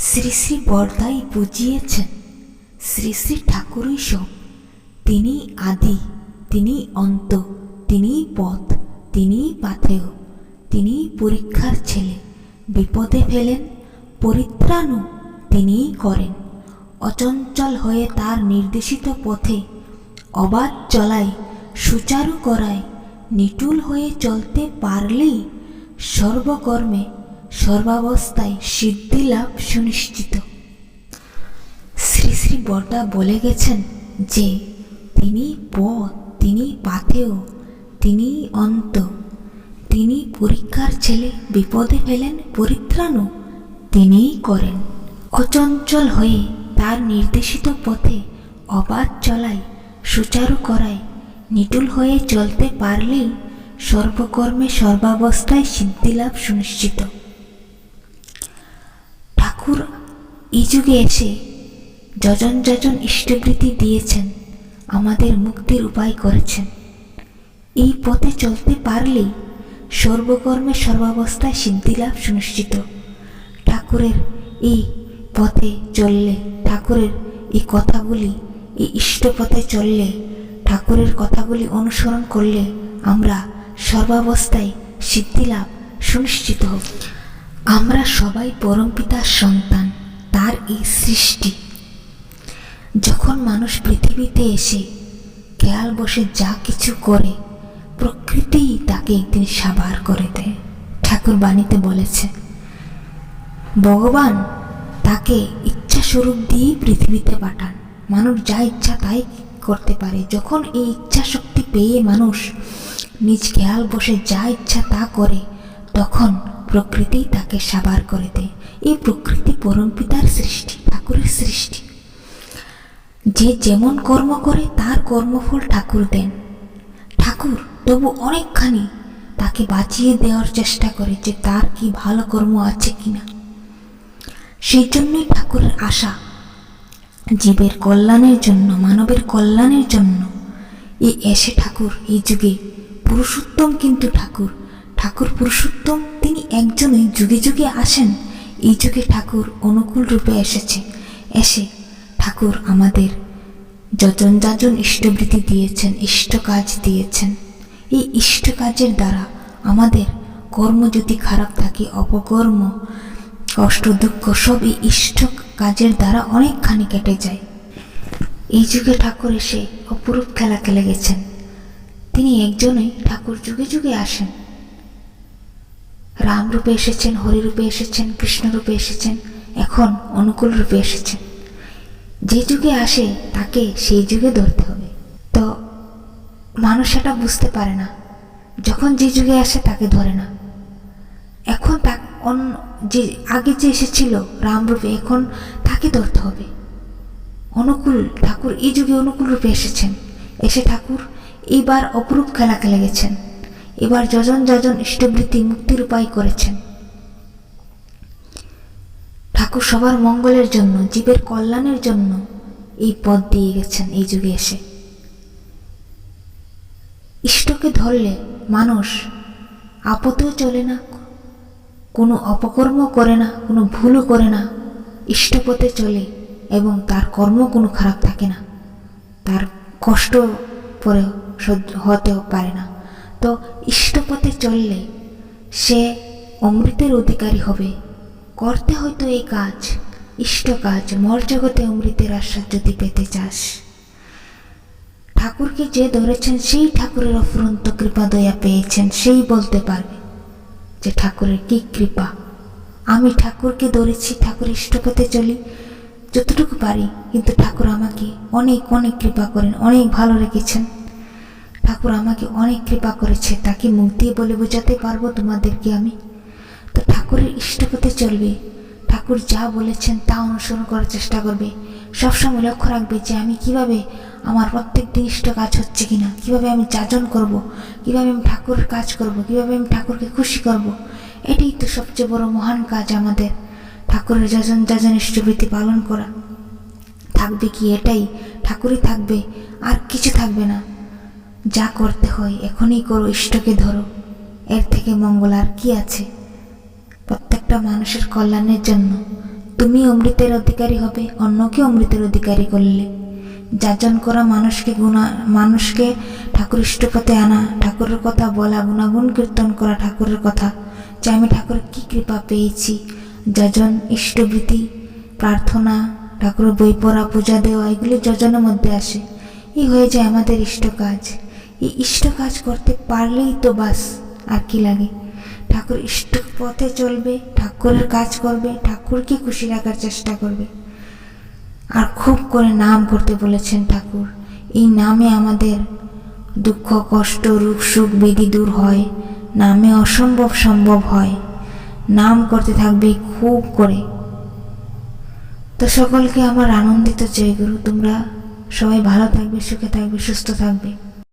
শ্রী শ্রী বরদাই বুঝিয়েছেন। শ্রী শ্রী ঠাকুরই সব। তিনি আদি, তিনি অন্ত, তিনি পথ, তিনি পাথেয়, তিনি পরীক্ষার ছেলে। বিপদে ফেলেন, পরিত্রাণও তিনিই করেন। অচঞ্চল হয়ে তার নির্দেশিত পথে অবাধ চলায়, সুচারু করায়, নিটুল হয়ে চলতে পারলেই সর্বকর্মে সর্বাবস্থায় সিদ্ধি লাভ সুনিশ্চিত। শ্রী শ্রী বর্দা বলে গেছেন যে, তিনি পথ, তিনি পাথেও তিনি অন্ত, তিনি পরীক্ষার ছেলে, বিপদে ফেলেন পরিত্রাণও তিনিই করেন। অচঞ্চল হয়ে তার নির্দেশিত পথে অবাধ চলায়, সুচারু করায়, নিটুল হয়ে চলতে পারলেই সর্বকর্মে সর্বাবস্থায় সিদ্ধিলাভ সুনিশ্চিত ঠাকুর এই যুগে এসে যজন যজন ইষ্টবৃত্তি দিয়েছেন, আমাদের মুক্তির উপায় করেছেন। এই পথে চলতে পারলেই সর্বকর্মে সর্বাবস্থায় সিদ্ধিলাভ সুনিশ্চিত। ঠাকুরের এই পথে চললে, ঠাকুরের এই কথাগুলি, এই ইষ্ট পথে চললে, ঠাকুরের কথাগুলি অনুসরণ করলে আমরা সর্বাবস্থায় সিদ্ধিলাভ সুনিশ্চিত হব। আমরা সবাই পরমপিতার সন্তান। তার এই সৃষ্টি। যখন মানুষ পৃথিবীতে এসে খেয়াল বসে যা কিছু করে, প্রকৃতিই তাকে একদিন সাবার করে দেয়। ঠাকুর বাণীতে বলেছে, ভগবান তাকে ইচ্ছা স্বরূপ দিয়েই পৃথিবীতে পাঠান। মানুষ যা ইচ্ছা তাই করতে পারে। যখন এই ইচ্ছা শক্তি পেয়ে মানুষ নিজ খেয়াল বসে যা ইচ্ছা তা করে, তখন প্রকৃতি তাকে সাবার করে দেয়। এই প্রকৃতি পরমপিতার সৃষ্টি, ঠাকুরের সৃষ্টি। যে যেমন কর্ম করে, তার কর্মফল ঠাকুর দেন। ঠাকুর তবু অনেকখানি তাকে বাঁচিয়ে দেওয়ার চেষ্টা করে যে তার কি ভালো কর্ম আছে কিনা। সেই জন্যই ঠাকুরের আশা, জীবের কল্যাণের জন্য, মানবের কল্যাণের জন্য, এই এসে ঠাকুর, এই যুগে পুরুষোত্তম কিন্তু ঠাকুর। ঠাকুর পুরুষোত্তম, তিনি একজনই যুগে যুগে আসেন। এই যুগে ঠাকুর অনুকূল রূপে এসেছে। এসে ঠাকুর আমাদের যজন যাজন ইষ্টবৃত্তি দিয়েছেন ইষ্ট কাজ দিয়েছেন। এই ইষ্ট কাজের দ্বারা আমাদের কর্ম যদি খারাপ থাকে, অপকর্ম, কষ্ট, দুঃখ, সব এই ইষ্ট কাজের দ্বারা অনেকখানি কেটে যায়। এই যুগে ঠাকুর এসে অপরূপ খেলা খেলে গেছেন তিনি একজনই ঠাকুর যুগে যুগে আসেন। রাম রূপে এসেছেন, হরিরূপে এসেছেন, কৃষ্ণরূপে এসেছেন, এখন অনুকূল রূপে এসেছেন। যে যুগে আসে, তাকে সেই যুগে ধরতে হবে। তো মানুষ সেটা বুঝতে পারে না, যখন যে যুগে আসে তাকে ধরে না। এখন তা অন্য যে আগে যে এসেছিল রামরূপে, এখন তাকে ধরতে হবে। অনুকূল ঠাকুর, এই যুগে অনুকূল রূপে এসেছেন। এসে ঠাকুর, এইবার অপরূপ খেলা খেলে গেছেন এবার যজন যজন ইষ্টবৃত্তি মুক্তির উপায় করেছেন। ঠাকুর সবার মঙ্গলের জন্য, জীবের কল্যাণের জন্য এই পথ দিয়ে গেছেন এই যুগে এসে। ইষ্টকে ধরলে মানুষ আপতেও চলে না, কোনো অপকর্ম করে না, কোনো ভুলও করে না। ইষ্টপথে চলে এবং তার কর্ম কোনো খারাপ থাকে না। তার কষ্ট পরে হতেও পারে না। তো ইষ্টপথে চললে সে অমৃতের অধিকারী হবে। করতে হয়তো এই কাজ, ইষ্ট কাজ মর্জগতে অমৃতের আশ্বাস যদি পেতে চাস। ঠাকুরকে যে ধরেছেন, সেই ঠাকুরের অফুরন্ত কৃপা দয়া পেয়েছেন, সেই বলতে পারবে যে ঠাকুরের কি কৃপা। আমি ঠাকুরকে ধরেছি, ঠাকুর ইষ্টপথে চলি, যতটুকু পারি, কিন্তু ঠাকুর আমাকে অনেক অনেক কৃপা করেন, অনেক ভালো রেখেছেন। ঠাকুর আমাকে অনেক কৃপা করেছে, তাকে মুখ দিয়ে বলে বোঝাতে পারব তোমাদেরকে আমি। তো ঠাকুরের ইষ্টপথে চলবে। ঠাকুর যা বলেছেন তা অনুসরণ করার চেষ্টা করবে। সবসময় লক্ষ্য রাখবে যে আমি কীভাবে আমার প্রত্যেক দিন ইষ্ট কাজ হচ্ছে কিনা, কীভাবে আমি যাজন করব, কীভাবে আমি ঠাকুরের কাজ করব, কীভাবে আমি ঠাকুরকে খুশি করব। এটাই তো সবচেয়ে বড় মহান কাজ আমাদের। ঠাকুরের যজন যাজন ইষ্টবৃত্তি পালন করা থাকবে কি? এটাই। ঠাকুরই থাকবে, আর কিছু থাকবে না। যা করতে হয়, এখনই করো, ইষ্টকে ধরো। এর থেকে মঙ্গল আর কি আছে? প্রত্যেকটা মানুষের কল্যাণের জন্য। তুমি অমৃতের অধিকারী হবে, অন্যকে অমৃতের অধিকারী করলে। যাজন করা মানুষকে গুণা, মানুষকে ঠাকুর ইষ্টপথে আনা, ঠাকুরের কথা বলা, গুণাগুণ কীর্তন করা ঠাকুরের কথা। যে আমি ঠাকুরের কী কৃপা পেয়েছি? যজন, ইষ্টবৃত্তি, প্রার্থনা, ঠাকুরের বই পড়া, পূজা দেওয়া, এগুলি যজনের মধ্যে আসে। এই হয়ে যায় আমাদের ইষ্ট কাজ। এই ইষ্ট কাজ করতে পারলেই তো বাস, আর কি লাগে? ঠাকুর ইষ্ট পথে চলবে, ঠাকুরের কাজ করবে, ঠাকুরকে খুশি রাখার চেষ্টা করবে। আর খুব করে নাম করতে বলেছেন ঠাকুর। এই নামে আমাদের দুঃখ, কষ্ট, রূপ, সুখ বেদি দূর হয়, নামে অসম্ভব সম্ভব হয়। নাম করতে থাকবে খুব করে। তো সকলকে আমার আনন্দিত জয় গুরু, তোমরা সবাই ভালো থাকবে, সুখে থাকবে, সুস্থ থাকবে।